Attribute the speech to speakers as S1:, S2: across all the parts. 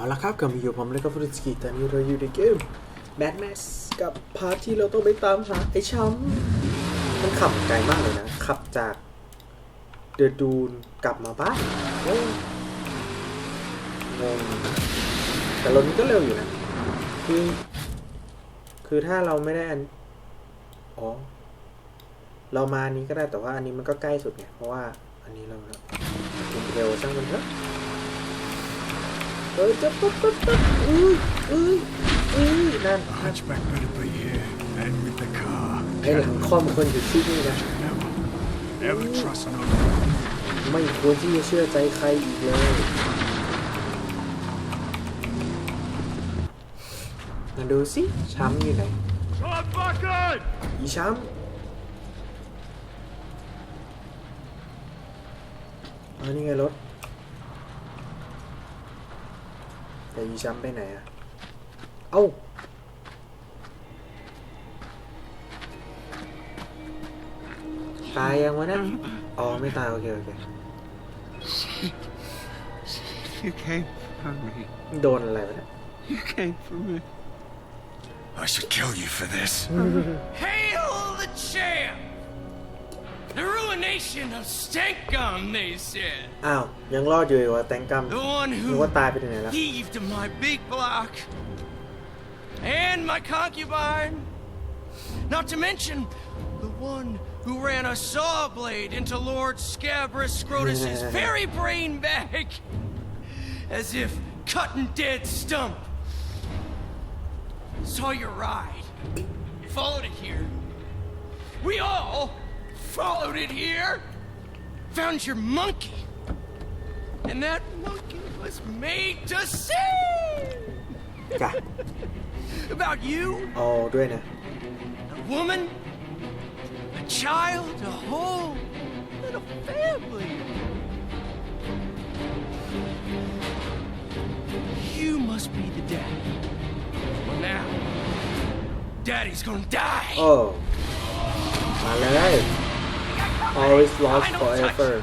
S1: าละครับกับมาอยู่ผมแล้วก็ฟรุสกิตอนนี้เราอยู่ในเกมแบทแมสกับพาร์ทที่เราต้องไปตามหาไอ้ช้ำมันขับไกลมากเลยนะ ขับจากเดอะดูนกลับมาบ้านงงแต่รถนี้ก็เร็วอยู่นะ คือ คือถ้าเราไม่ได้อันอ๋อ เรามาอันนี้ก็ได้แต่ว่าอันนี้มันก็ใกล้สุดไงเพราะว่าอันนี้เราเร็วช่างมันเถอะ เออจะปุ๊บปุ๊บปุ๊บอุ้ยอุ้ยอุ้ยนั่น
S2: The hunchback better be here and with the car.
S1: ไอ้หลังคอมคนอยู่ที่นี่นะ
S2: Never, never trust no
S1: ไม่ควรที่จะเชื่อใจใครอีกเลยมาดูสิช้ำอยู่ไหน
S2: John Bucket!
S1: อีช้ำอ๋อนี่ไงรถ แต่อีช้ำไปไหนอะเอ้าตายยังวะเนะอ๋อไม่ตายโอเคโอเค
S3: You came for me.
S1: โดนอะไรวะเนี่ย
S3: You came for me.
S2: I should kill you for this.
S4: Hail The ruination of Stankum, they said.
S1: อ้าว ยังรอดอยู่อีกวะแตงกัม
S4: The one
S1: นึก
S4: who
S1: ว่าตายไปถึงไหนแล้ว
S4: heaved my big block. And my concubine. Not to mention the one who ran a saw blade into Lord Scabrous Scrotus's very brain bag. As if cutting dead stump. Saw your ride. Followed it here. We all followed it here. Found your monkey. And that monkey was made to sing
S1: จ้ะ
S4: about you,
S1: เอาด้วยนะ
S4: a woman, a child, a whole little family. You must be the daddy. Well, now, daddy's gonna die.
S1: โอ้มาเลย always lost
S4: I don't
S1: forever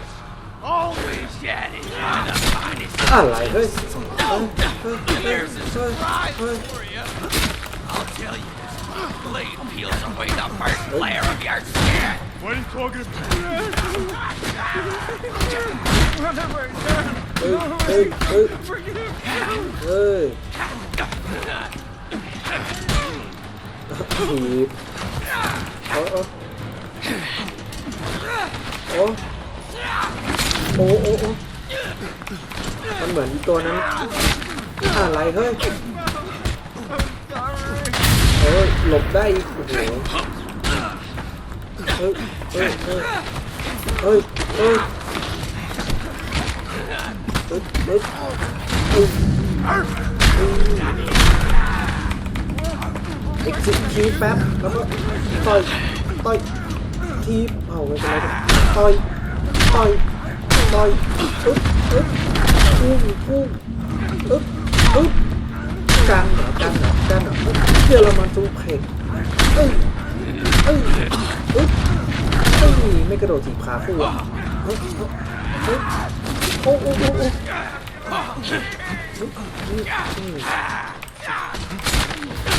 S4: Always daddy. The finest
S1: อะไรเฮ้ย
S4: There's a surprise for you. I'll tell you, this blade peels away the first layer of your skin.
S2: What are you talking about?
S1: เฮ้ยเฮ้ยเฮ้ยเฮ้ยถีบโอ้โอ้โอ้มันเหมือนตัวนั้นอะไรเฮ้ยเฮ้ยหลบได้อีกโอ้โหเฮ้ยเฮ้ยเฮ้ยเฮ้ยเฮ้ยปึ๊บปึ๊บปึ๊บเอ็กซิคีแป๊บแล้วก็ต่อยต่อยทีเอาไม่เป็นไร ต่อยต่อยต่อยปึ๊บปึ๊บพุ่งพุ่งปึ๊บปึ๊บกันเหรอกันเหรอกันเหรอปึ๊บเยอรมันซูเพกเอ้ยเอ้ยปึ๊บเอ้ยไม่กระโดดถีบขาคู่อะเฮ้ยเฮ้ยโอ้โอ้โอ้โอ้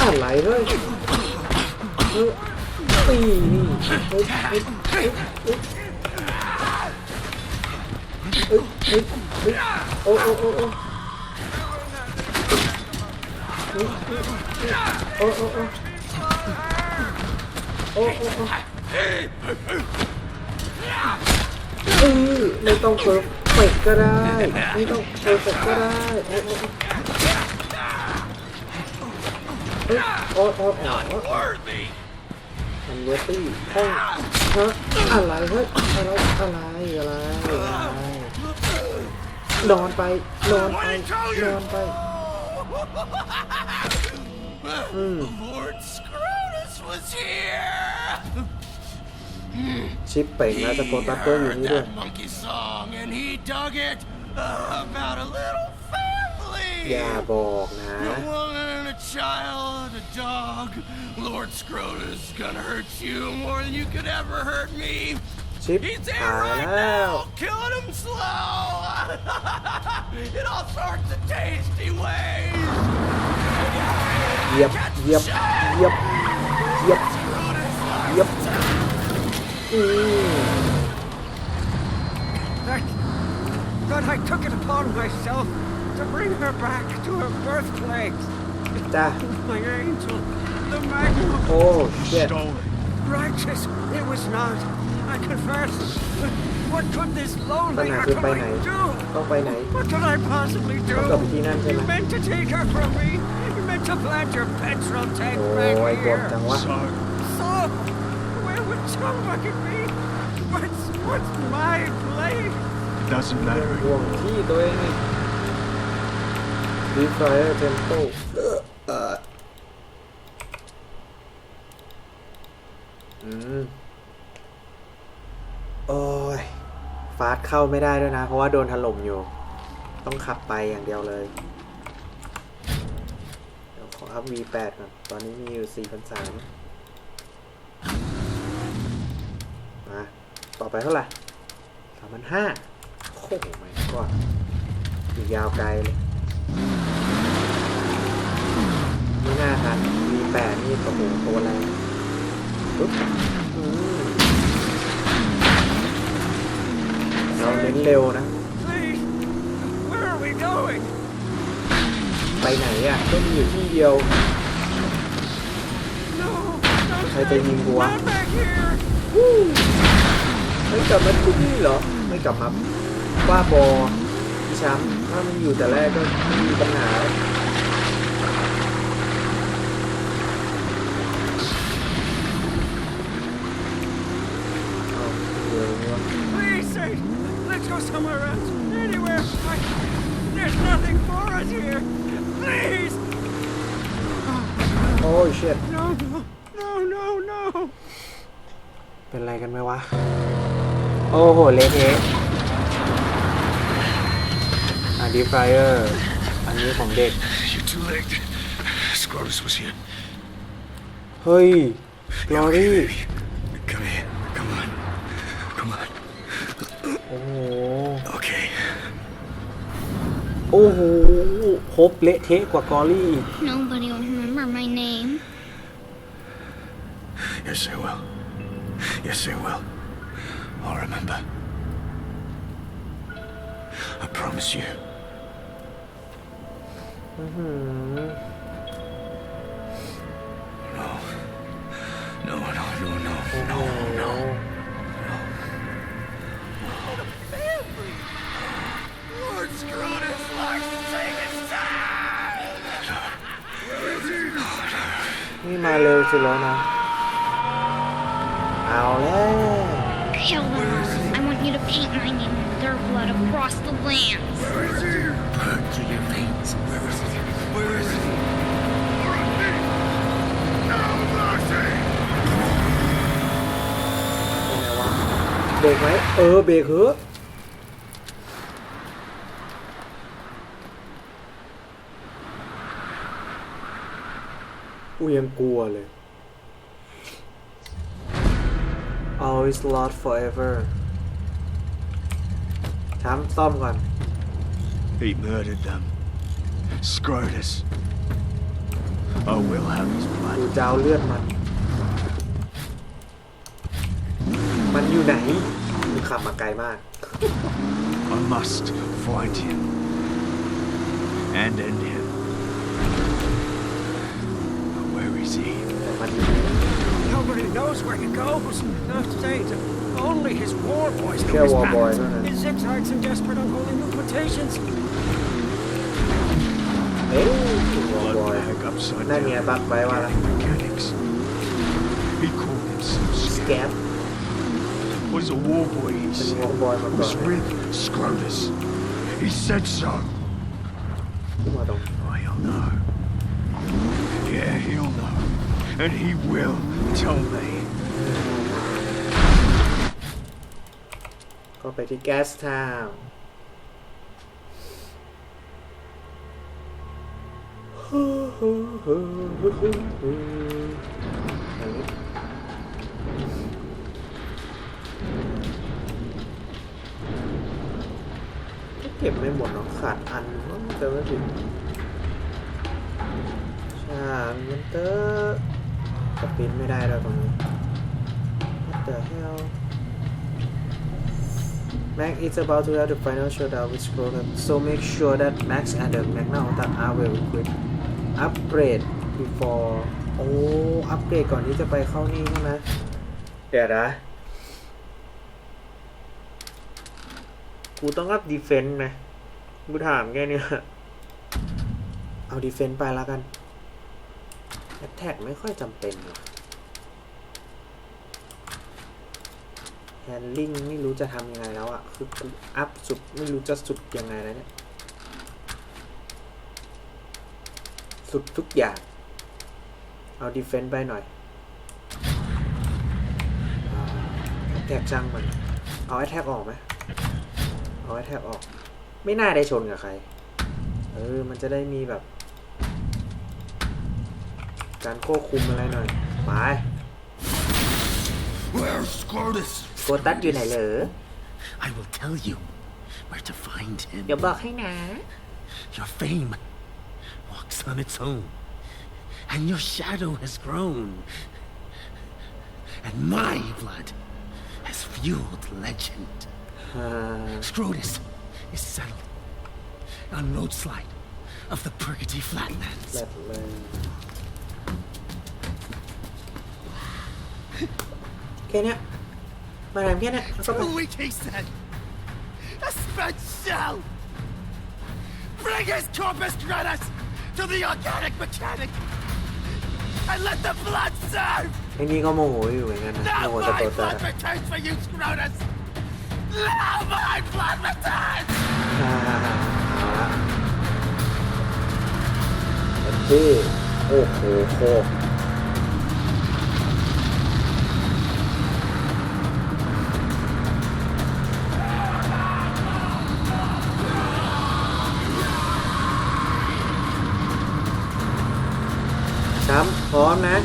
S1: อะไรเฮ้ยเฮ้ยตีนี่เฮ้ยเฮ้ยเฮ้ย เฮ้ยเฮ้ยเฮ้ยเฮ้ยโอ้โอ้โอ้โอ้เฮ้ยเฮ้ยโอ้โอ้โอ้โอ้โอ้โอ้เออไม่ต้องเพอร์เฟกก็ได้ ไม่ต้องเพอร์เฟกก็ได้โอ้โอ้เฮ้โอ้โอ้โอ้
S4: Worthy.
S1: มันเวตี้ห้องฮะอะไรเฮ้ยอะอะไรอะไรอะไร นอนไปนอนไปนอนไป
S4: Lord Scrotus was here.
S1: ชิปเป่งแล้วจะโกตัสเตอร์อยู่
S4: Heard
S1: นี่ด้วย
S4: that monkey song and he dug it uh, about a little family.
S1: อย่าบอกนะ
S4: A woman, a child, a dog. Lord Scrotus is gonna hurt you more than you could ever hurt me.
S1: ชิป
S4: He's
S1: หา
S4: there
S1: ย
S4: right
S1: แล้ว
S4: now, killing him slow. In all sorts of tasty ways.
S1: ยียบเหยียบเหยียบเหยียบเหยียบอืม
S3: That, that I took it upon myself to bring her back to her birthplace.
S1: จ้า
S3: My angel, the magnum.
S1: โอ้เช็ด
S2: Stolen.
S3: Righteous, it was not. I confess. But what could this
S1: ปัญ
S3: lonely
S1: หาคือไปไหน
S3: acolyte do?
S1: ต้องไปไหน
S3: What could I possibly do?
S1: ต้องกลับไปที่นั่นใช่ไหม
S3: You meant to take her from me. You meant to plant your petrol tank
S1: โอ้
S3: back
S1: ยกด
S3: here.
S1: จังวะ
S2: So,
S3: So, where would John Bucket be? What's, what's my place?
S2: doesn't matter.
S1: ห่วงที่ตัวเองอีกดีไฟเออร์เทมโป เข้าไม่ได้ด้วยนะ เพราะว่าโดนถล่มอยู่ ต้องขับไปอย่างเดียวเลย เดี๋ยวขออัพ V8 ก่อนตอนนี้มีอยู่4,300มาต่อไปเท่าไหร่3,500โอ้โหไม่ก่อนอีกยาวไกลเลยไม่น่าทัน V8 นี่โอ้โหตัวแรงปึ๊บ เราเน้นเร็วนะ ไปไหนอะก็มีอยู่ที่เดียว ใครจะยิงกูวะไม่กลับมาที่นี่เหรอ ไม่กลับมาว่าบอพี่ช้ำถ้ามันอยู่แต่แรกก็มีปัญหา
S3: go somewhere else. Anywhere. I, there's nothing for us here. Please.
S1: โอ้ยเช็ด
S3: No, no, no, no, no.
S1: เป็นไรกันไหมวะ โอ้โห เละเทะอ่ะดีไฟเออร์ อันนี้ของเด็ก
S2: You're too late. Scrotus was here.
S1: เฮ้ยลอรี่
S2: Come
S1: โอ้โหครบเละเทะกว่ากอรี่อีก
S5: Nobody will remember my name.
S2: Yes, they will. Yes, they will. I'll remember. I promise you. No. No, no, no, no, no, no.
S3: no.
S1: นี่มาเร็วสุดแล้วนะ เอาแล้ว
S5: Kill them. I want you to paint my name in their blood across the lands.
S2: Blood to your veins. Where is it? Where is it? Now, Moxie!
S1: เป็นไงวะ เบรกไหม เออ เบรกเหอะ กูยังกลัวเลย always lost forever ช้ำซ่อมก่อน
S2: He murdered them. Scrotus. I will have his
S1: ดู
S2: blood.
S1: จะเอาเลือดมัน มันอยู่ไหนมึงขับมาไกลมาก
S2: I must find him. And end him. But where is he?
S1: แต่มันอยู่ไหน
S3: Nobody knows where he goes. Not saint. Only his war boys know
S1: Yeah,
S3: his
S1: war
S3: path.
S1: boys, isn't it?
S3: His zigzags and desperate unholy mutations.
S1: เอ้ยบอ
S2: Blood
S1: บอย
S2: bag upside
S1: นั่นไง
S2: down.
S1: บักไว้ว่าละ
S2: Mechanics. He called himself
S1: แก
S2: Scab.
S1: ป
S2: Was a war boy, he
S1: เป็น
S2: said.
S1: วงบอยมาก่อน
S2: Was with Scrotus. He said so.
S1: ขึ้นมาตรง
S2: Oh, he'll know. Yeah, he'll know. And he will tell me.
S1: ก็ไปที่แก๊สทาวน์เก็บไม่หมดหรอกขาดอันว่ามันจะไม่ถึง ใช่อ่ามันเตอร์สปินไม่ได้แล้วตรงนี้ What the hell Max is about to have the final showdown with Scrotum so make sure that Max and the Magna Auta are well equipped upgrade before โอ้อัปเกรดก่อนที่จะไปเข้านี่ใช่ไหมเดี๋ยวนะกูต้องอัพดีเฟนต์ไหมกูถามแค่เนี้ยเอาดีเฟนต์ไปแล้วกัน แอตแทกไม่ค่อยจำเป็นหรอกแฮนลิงไม่รู้จะทำยังไงแล้วอะคือกูอัพสุดไม่รู้จะสุดยังไงแล้วเนี่ย สุดทุกอย่าง เอาดีเฟนต์ไปหน่อยแอตแทกช่างมัน เอาแอตแทกออกไหมเอาแอตแทกออก ไม่น่าได้ชนกับใคร เออ มันจะได้มีแบบ การควบคุมอะไรหน่อย ไป
S2: Where's Scrotus?
S1: โกตัสอยู่ไหนเหรอ
S6: I will tell you where to find him.
S1: เดี๋ยวบอกให้นะ
S6: Your fame walks on its own, and your shadow has grown. And my blood has fueled legend.
S1: อ่า
S6: Scrotus is settled on roadslide of the Purgatory Flatlands.
S1: แ แค่เนี้ย มาทำแค่เนี้ยแล้วก็ไป
S6: Two week, he said. A spent shell. Bring his corpus gratis to the organic mechanic. And let the blood serve.
S1: ไอ้นี่ก็โมโหอยู่เหมือนกันนะ โม
S6: Now
S1: โหจะ
S6: my
S1: โกตัส
S6: blood
S1: อะ
S6: returns for you, Scrotus. Now my blood returns.
S1: อ่าเอาละเอ็ดดี้โอ้โหโคช้ มนะ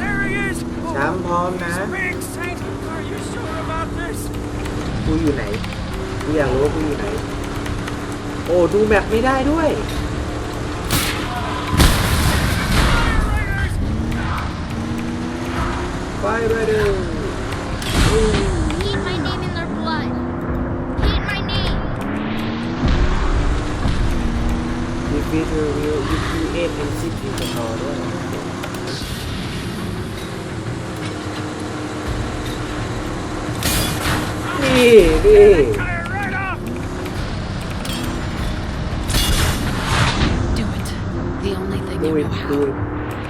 S3: There he is!
S1: ช้ำพร้อมนะ
S3: Big Saint, are you sure about this?
S1: กูอยู่ไหนกูอยากรู้ว่ากูอยู่ไหน โอ้ดูแมปไม่ได้ด้วยไฟไรเดอร์
S5: Paint my name in their blood. Paint my
S3: right off!
S7: Do it. The only thing
S1: ดู
S7: you
S1: อีก
S7: know
S1: ดู
S7: how.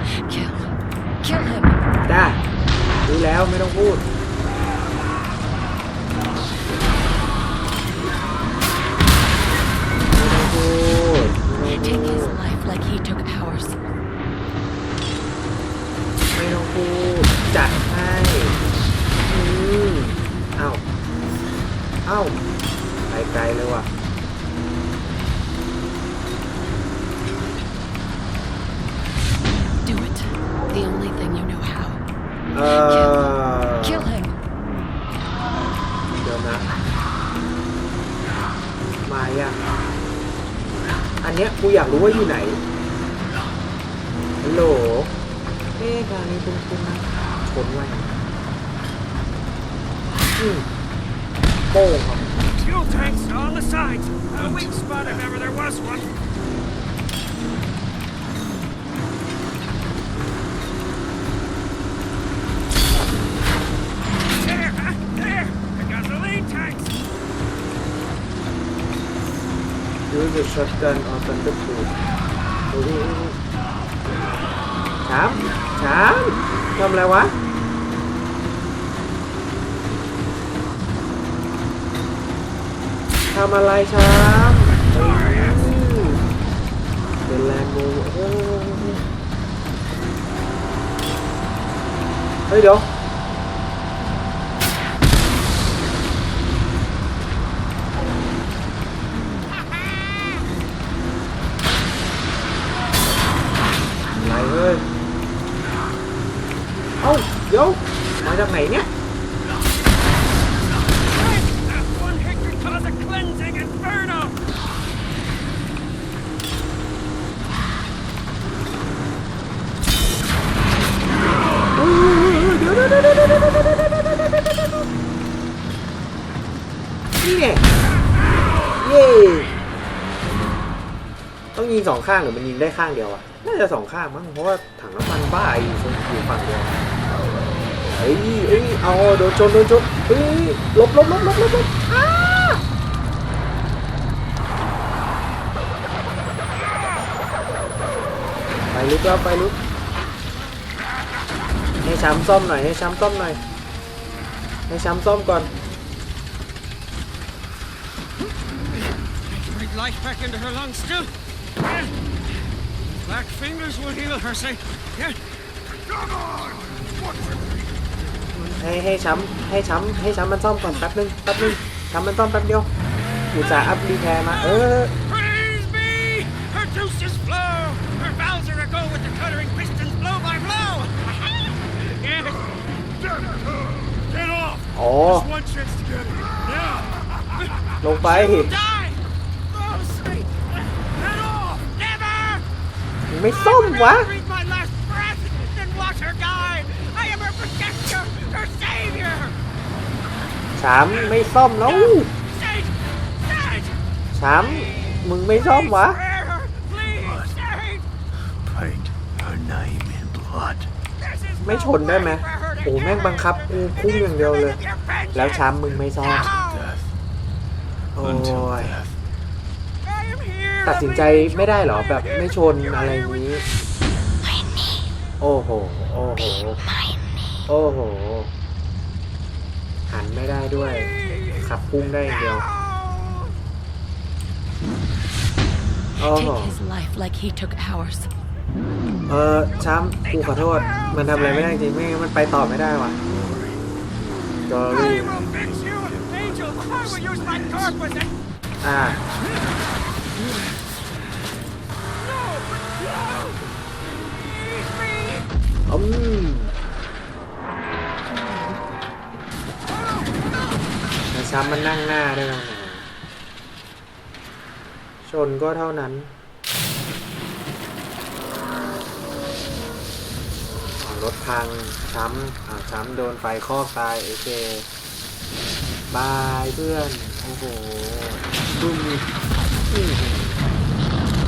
S1: อีก
S7: Kill. Kill him.
S1: จ้าดูแล้วไม่ต้องพูด เออ
S7: Kill him.
S1: เดี๋ยวนะ มายังอันเนี้ยกูอยากรู้ว่าอยู่ไหนฮัลโหลเอ๊ะทางนี้คุ้นๆนะชนไว้อืมโป้งครับ
S3: Fuel tanks to all the sides. A weak spot if ever there was one.
S1: Use the shotgun on Thunderbolt ช้ามช้ามทำอะไรวะทำอะไรช้ามเป็นแลนด์โมโอ้โหเฮ้ยเดี๋ยว เอ้าเดี๋ งสองข้างหรือมันยิงได้ข้างเดียวอะน่าจะสองข้างมั้งเพราะว่าถังน้ำมันบ้าอยู่อยู่ฝั่งเดียวเฮ้ยเอ้ยเอาโดนชนโดนชนเฮ้ยหลบหลบหลบหลบหลบหลบไปลุกแล้วไปลุกให้ช้ำซ่อมหน่อยให้ช้ำซ่อมหน่อยให้ช้ำซ่อมก่อน
S3: life back into her lungs still. Yeah. Black fingers will heal her, say. Yeah.
S2: Come on! What's it?
S1: ให้ให้ช้ำให้ช้ำให้ช้ำมันซ่อมก่อนแป๊บนึงแป๊บนึงช้ำมันซ่อมแป๊บเดียวอุตส่าห์อัพรีแพร์มาเออ
S3: Praise be! Her juices flow! Her valves are aglow with the cuttering pistons blow by blow! yes!
S2: Get off!
S1: อ๋อ
S2: Just one chance to get it. Now!
S1: ลงไป ไม่ซ่อมวะ
S3: Breathe my last breath, then watch her die! I am her protector, her savior!
S1: ช้ำไม่ซ่อมแล้ว
S3: Sage! Sage!
S1: ช้ำมึงไม่ซ่อมวะ
S3: Spare her! Please! Sage!
S2: Paint her name in blood.
S3: This is
S1: ไม่ชนได้ไหมโอ้แม่งบังคับกูพุ่งอย่างเดียวเลย แล้วช้ำมึงไม่ซ่อม
S2: Death
S1: โอ้
S2: until
S1: ย
S2: death.
S1: ตัดสินใจไม่ได้เหรอแบบไม่ชนอะไรนี้ โอ้โห โอ้โห โอ้โห หันไม่ได้ด้วย ขับพุ่งได้อย่างเดียว โอ้โห
S7: Take his life like he took ours.
S1: เออช้ำกูขอโทษ มันทำอะไรไม่ได้จริงไม่งั้นมันไปต่อไม่ได้ว่ะจอรี่
S3: fix you, Angel! I will use my torque with it!
S1: อ่า
S3: No!
S1: อืมแล้วช้ำมันนั่งหน้าได้วยนะชนก็เท่านั้นอ่ารถพัง ช้ำอ่าช้ำโดนไฟคอกตายโอเค บายเพื่อน โอ้โหบึ้ม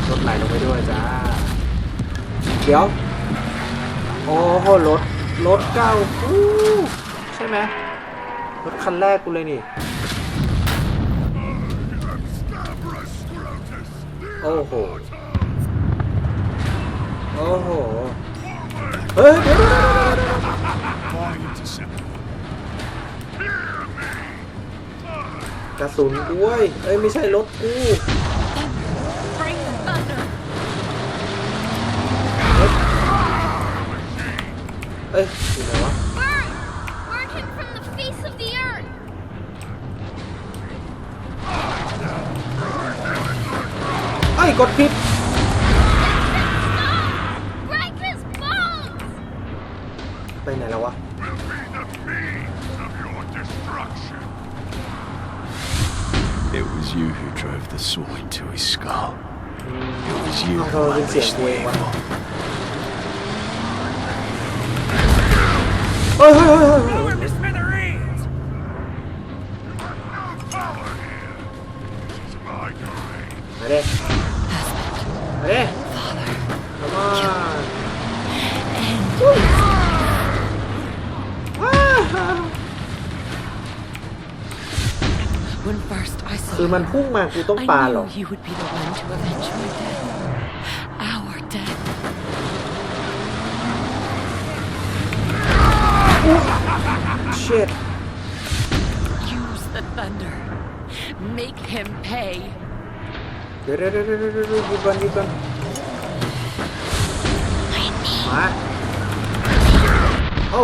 S1: รถไหลลงไปด้วยจ้า เดี๋ยว โอ้โหรถรถเก่าใช่ไหมรถคันแรกกูเลยนี่ โอ้โห โอ้โห เฮ้ยเดี๋ยวกระสุนกูเว้ยเอ้ย ไม่ใช่รถกู เอ้ยอยู่ไหนวะ
S5: Burn! Burn him from the face of the earth!
S1: ไอ้ยกดผิด
S5: Break his bones!
S1: ไปไหนแล้ววะ
S2: Of your destruction. It was you who drove the saw into his skull. It was you
S1: Oh,
S2: who
S1: I didn't see
S2: unleashed
S1: it.
S2: the
S1: Wait, what?
S2: evil.
S1: เฮ้ยเฮ้ยเฮ้ยเฮ้ยเฮ้ย
S3: Blow him to smithereens!
S2: Power here. This is my domain.
S1: มาเด้มาเด้มามาว้าว
S7: When first I saw
S1: คือมัน
S7: her,
S1: พุ่งมากูต้อง
S7: I
S1: ปาเหรอ ยุดก่อนหยุดก่อนมาโอ้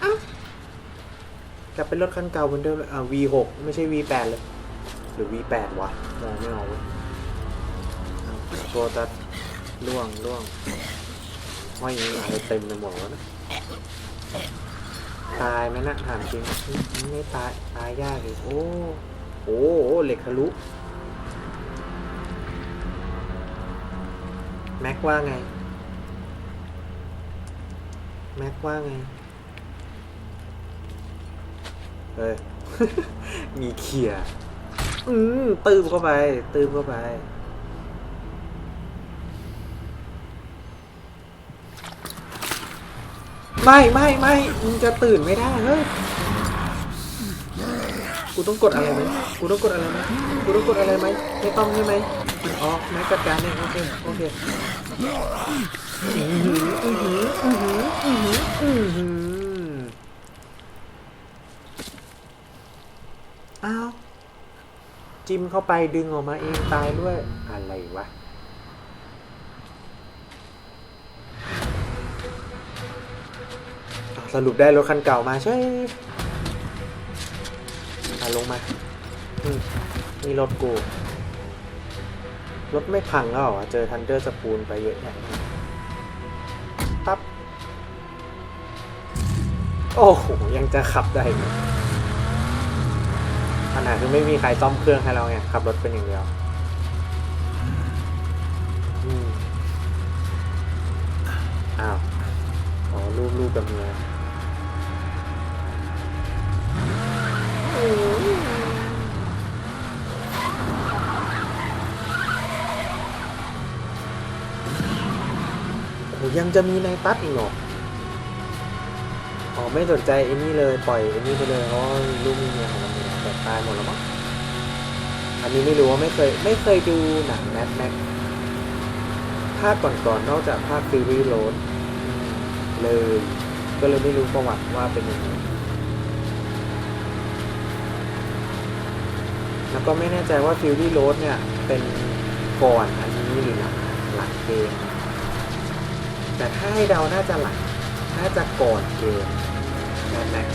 S1: เอ้ากลับเป็นรถคันเก่าเหมือนเดิมเลยอ่า V6 ไม่ใช่ V8 เลย หรือ V8 วะมองไม่ออกเว้ยอ้าวโปรตัสล่วงล่วง ห้อยอะไรเต็มไปหมดแล้วนะตายไหมนะถามจริงไม่ตายตายยากเลยโอ้โอ้โหเหล็กทะลุแม็กว่าไง แม็กว่าไงเฮ้ยมีเคลียอืมตืมเข้าไปตืมเข้าไป ไม่ไม่ไม่มึงจะตื่นไม่ได้เฮ้ยกูต้องกดอะไรไหมกูต้องกดอะไรไหมกูต้องกดอะไรไหมไม่ต้องใช่ไหมอ๋อแม็กจัดการเองโอเคโอเคอือหืออือหืออือหืออือหืออื้อหืออ้าวจิ้มเข้าไปดึงออกมาเองตายด้วยอะไรวะ สรุปได้รถคันเก่ามาใช่อะลงมามนี่รถกู รถไม่พังแล้วเหรอ เจอทันเดอร์สปูนไปเยอะแยะปั๊บ โอ้โห ยังจะขับได้ไหมขนาดคือไม่มีใครซ่อมเครื่องให้เราไงขับรถเป็นอย่างเดียวอ้าว อ๋อรูปรูปกับเมียโอ้ ยังจะมีในตัดอีกหรออ๋อไม่สนใจไอ้นี่เลยปล่อยไอ้นี่ไปเลยเพราะลูกมีเมียของมันเองแต่ตายหมดแล้วมั้งอันนี้ไม่รู้ว่าไม่เคยไม่เคยดูหนังแมทแม็กภาคก่อนๆนอกจากภาคฟิลี่โรดเลยก็เลยไม่รู้ประวัติว่าเป็นยังไงแล้วก็ไม่แน่ใจว่าฟิลลี่โรดเนี่ย เป็นก่อนอันนี้หรือหลังหลังเกม แต่ถ้าให้เดาน่าจะหลังน่าจะก่อนเกม Mad Max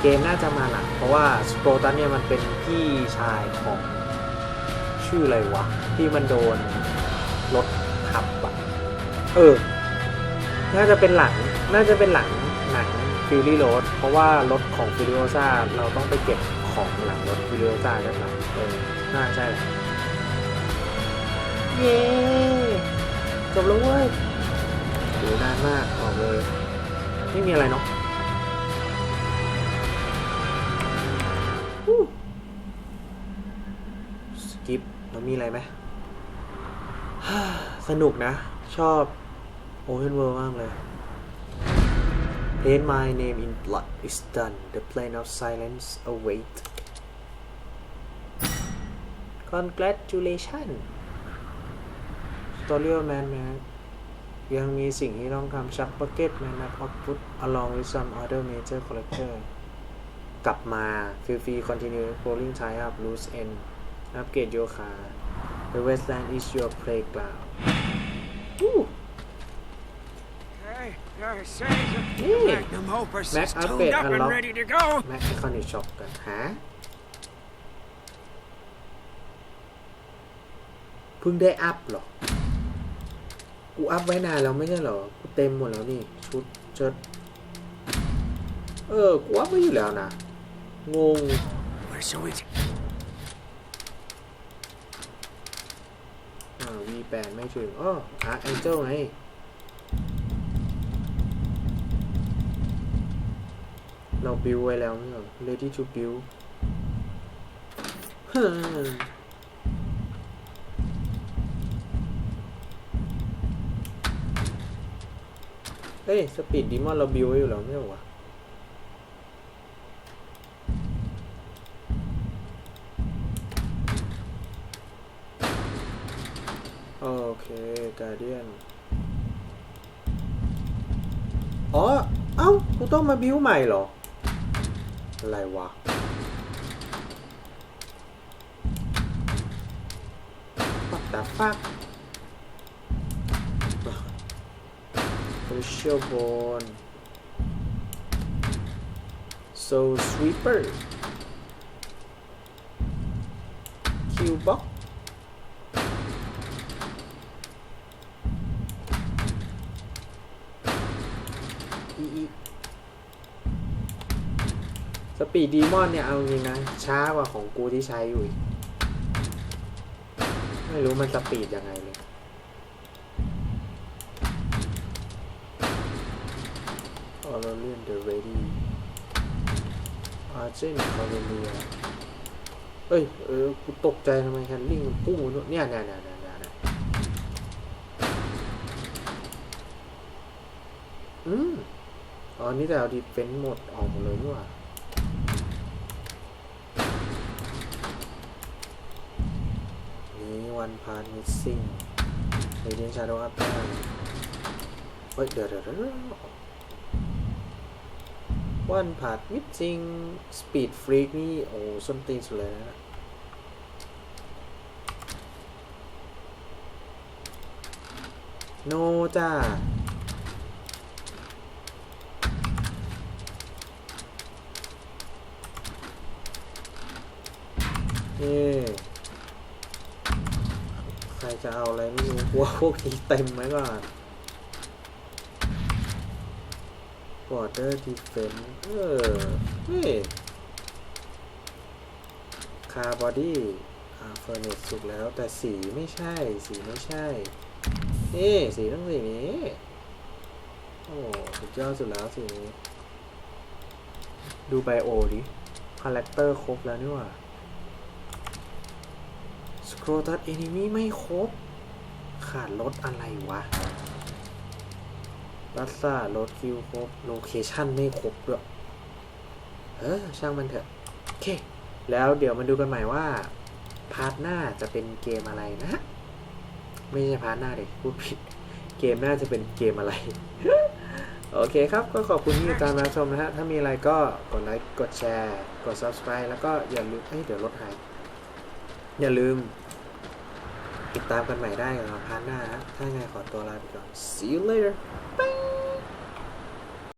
S1: เกมน่าจะมาหลังเพราะว่าสโปรตันเนี่ยมันเป็นพี่ชายของชื่ออะไรวะ ที่มันโดนรถขับอะเออ น่าจะเป็นหลังน่าจะเป็นหลังหนังฟิลลี่โรดเพราะว่ารถของฟิลิโอซ่าเราต้องไปเก็บของหลังรถฟิลิโอซ่ากันหลังเออน่าใช่เย้จบแล้วเว้ย ดูนานมากออกเลยไม่มีอะไรเนาะสกิปแล้วมีอะไรไหมสนุกนะ ชอบ Open World มากเลย Paint my name in blood is done the plane of silence await Congratulations Story of Man Man ยังมีสิ่งที่ต้องทำชักบักเก็ตแมนนัทออฟฟุต along with some other major collector กลับมา feel free continue exploring tie up loose end upgrade your car the westland is your playground Woo!
S3: Hey, I say, the
S1: Yeah.
S3: Magnum Opus
S1: Mac
S3: is
S1: upgrade
S3: tuned up and
S1: unlock.
S3: ready to go.
S1: Mac Iconic Shop กันหาเพิ่งได้อัพเหรอ กูอัพไว้นานแล้วไม่ใช่หรอ กูเต็มหมดแล้วนี่ ชุดเชิดเออ กูอัพไว้อยู่แล้วนะ งง
S3: We're so easy.
S1: อ่า V8 ไม่ถึงอ้อ Arc Angel ไงเราบิวไว้แล้วเนี่ย ready to build เฮ้ย สปีดดีมอนเราบิวไว้อยู่แล้วไม่ใช่หรอวะโอเคกาเดียน อ๋อ เอ้า กูต้องมาบิวใหม่เหรอ อะไรวะ What the fuck Crucial Bone Soul Sweeper Q Box อีอีสปีดดีมอนเนี่ย เอาจริงนะ ช้ากว่าของกูที่ใช้อยู่ ไม่รู้มันสปีดยังไงเลย ออร์เลียนเดอะเรดี้อาร์เจนคาเวเลียเอ้ย เออ กูตกใจทำไมแฮนดิ้งพุ่งเนี่ยเนี่ยเนี่ยเนี่ยเนี่ยอืมอ๋อนี่แต่เอาดีเฟนต์หมดออกหมดเลยนี่หว่านี่วันพาร์ทมิสซิ่งเรเดนชาร์โดอัพเฮ้ย เดี๋ยวเดี๋ยวเดี๋ยว วันพาร์ทมิสซิ่งสปีดฟรีกนี่ โอ้ส้นตีนสุดเลยนะโนจ้านี่ใครจะเอาอะไรไม่รู้กลัวพวกนี้เต็มไหมก่อน Border Defense เออนี่คาร์บอดี้อ่าเฟอร์เนสสุกแล้วแต่สีไม่ใช่ สีไม่ใช่นี่สีต้องสีนี้ โอ้สุดยอดสุดแล้วสีนี้ ดูไบโอดิ คาแรคเตอร์ครบแล้วนี่ว่าสคร t ตัสเอนิมีไม่ครบ ขาดรถอะไรวะ รัสซ่ารถคิวครบ โลเคชั่นไม่ครบด้วยเออช่างมันเถอะ โอเค แล้วเดี๋ยวมาดูกันใหม่ว่า พาร์ทหน้าจะเป็นเกมอะไรนะ ไม่ใช่พาร์ทหน้าเด็กพูดผิด เกมหน้าจะเป็นเกมอะไร โอเคครับ ก็ขอบคุณที่ติดตามรับชมนะฮะ ถ้ามีอะไรก็กดไลค์ กดแชร์ กด subscribe แล้วก็อย่าลืมเอ้ยเดี๋ยวรถหายอย่าลืม ติดตามกันใหม่ได้กับพาร์ทหน้านะ ถ้าไงขอตัวลาไปก่อน see you later bye